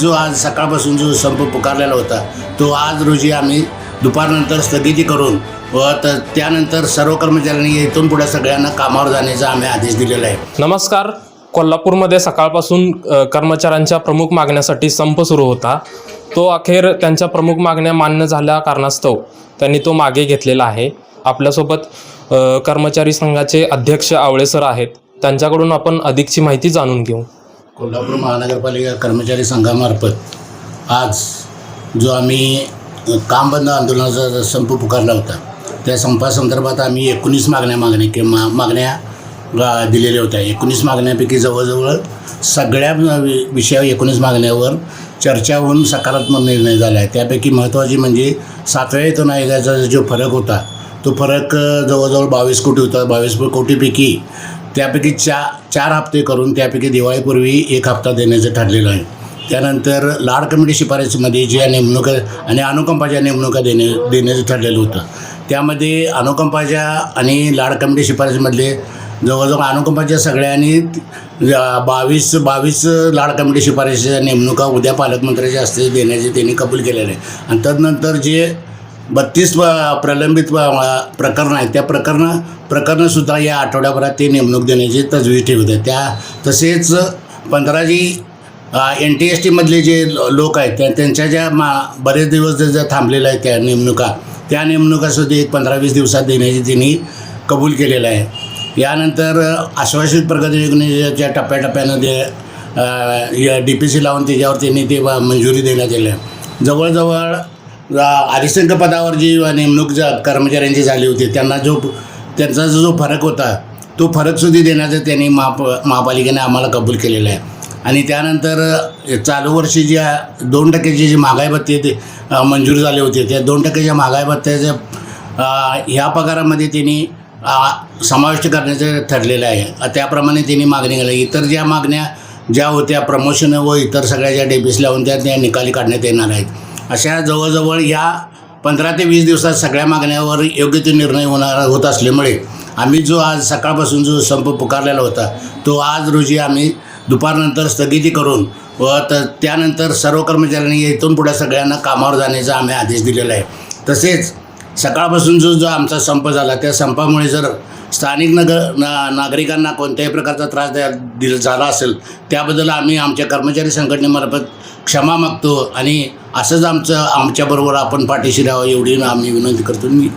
जो आज सकाळपासून जो संप पुकारलेला होता तो आज रोजी आम्ही दुपारनंतर स्थगिती करून व तर त्यानंतर सर्व कर्मचाऱ्यांनी इथून पुढे सगळ्यांना कामावर जाण्याचा आम्ही आदेश दिलेला आहे. नमस्कार. कोल्हापूरमध्ये सकाळपासून कर्मचाऱ्यांच्या प्रमुख मागण्यासाठी संप सुरू होता. तो अखेर त्यांच्या प्रमुख मागण्या मान्य झाल्या कारणास्तव त्यांनी तो मागे घेतलेला आहे. आपल्यासोबत कर्मचारी संघाचे अध्यक्ष आवळे सर आहेत. त्यांच्याकडून आपण अधिकची माहिती जाणून घेऊ. कोल्हापूर महानगरपालिका कर्मचारी संघामार्फत आज जो आम्ही काम बंद आंदोलनाचा संप पुकारला होता त्या संपासंदर्भात आम्ही एकोणीस मागण्या मागण्या किंवा मागण्या दिलेल्या होत्या. एकोणीस मागण्यापैकी जवळजवळ सगळ्या वि- विषयावर एकोणीस मागण्यावर चर्चा होऊन सकारात्मक निर्णय झाला आहे त्यापैकी महत्त्वाची म्हणजे सातव्या वेतन आयोगाचा जो फरक होता तो फरक जवळजवळ बावीस कोटी होता. बावीस कोटीपैकी त्यापैकी चा चार हप्ते करून त्यापैकी दिवाळीपूर्वी एक हप्ता देण्याचं ठरलेलं आहे. त्यानंतर लाड कमिटी शिफारसीमध्ये ज्या नेमणुका आणि अनुकंपाच्या नेमणुका देणे देण्याचं ठरलेलं होतं. त्यामध्ये अनुकंपाच्या आणि लाड कमिटी शिफारसीमधले जवळजवळ अनुकंपाच्या सगळ्यांनी बावीस बावीस लाड कमिटी शिफारसीच्या नेमणुका उद्या पालकमंत्र्याच्या हस्ते देण्याचे त्यांनी कबूल केलेले आहे. आणि तदनंतर जे बत्तीस प्रलंबित प्रकरणं आहेत. त्या प्रकरणं प्रकरणंसुद्धा या आठवड्याभरात ते नेमणूक देण्याची तजवीज ठेवत आहे त्या तसेच पंधरा जी एन टी एस टीमधले जे लो- लोक आहेत त्या त्यांच्या ज्या मा बरेच दिवस ज्या थांबलेल्या आहेत त्या नेमणुका त्या नेमणुकासुद्धा एक पंधरा वीस दिवसात देण्याची त्यांनी कबूल केलेलं आहे. यानंतर आश्वासित प्रगती योजनेच्या टप्प्याटप्प्यानं दे डी पी सी लावून त्याच्यावर त्यांनी ते मंजुरी देण्यात आली आहे. जवळजवळ अधिसंख्य पदावर जी नेमणूक ज्या कर्मचाऱ्यांची झाली होती त्यांना जो त्यांचा जो जो फरक होता तो फरकसुद्धा देण्याचं त्यांनी महाप महापालिकेने आम्हाला कबूल केलेलं आहे. आणि त्यानंतर चालू वर्षी ज्या दोन टक्क्याची जी महागाई भत्ते ते मंजूर झाले होते त्या दोन टक्क्याच्या महागाई भत्त्याच्या ह्या पगारामध्ये त्यांनी समाविष्ट करण्याचं ठरलेलं आहे. त्याप्रमाणे त्यांनी मागणी केली. इतर ज्या मागण्या ज्या होत्या प्रमोशन व इतर सगळ्या ज्या डेबिस लावून त्या त्या निकाली काढण्यात येणार आहेत. अशा जवळजवळ या पंधरा ते वीस दिवसात सगळ्या मागण्यावर योग्य ते निर्णय होणार होत असल्यामुळे आम्ही जो आज सकाळपासून जो संप पुकारलेला होता तो आज रोजी आम्ही दुपारनंतर स्थगिती करून व त त्यानंतर सर्व कर्मचाऱ्यांनी इथून पुढे सगळ्यांना कामावर जाण्याचा आम्ही आदेश दिलेला आहे. तसेच सकाळपासून जो जो आमचा संप झाला त्या संपामुळे जर स्थानिक नगर ना नागरिकांना कोणत्याही प्रकारचा त्रास द्या दिला झाला असेल त्याबद्दल आम्ही आमच्या कर्मचारी संघटनेमार्फत क्षमा मागतो आणि असंच आमचं आमच्याबरोबर आपण पाठीशी राहावं एवढी आम्ही विनंती करतो. मी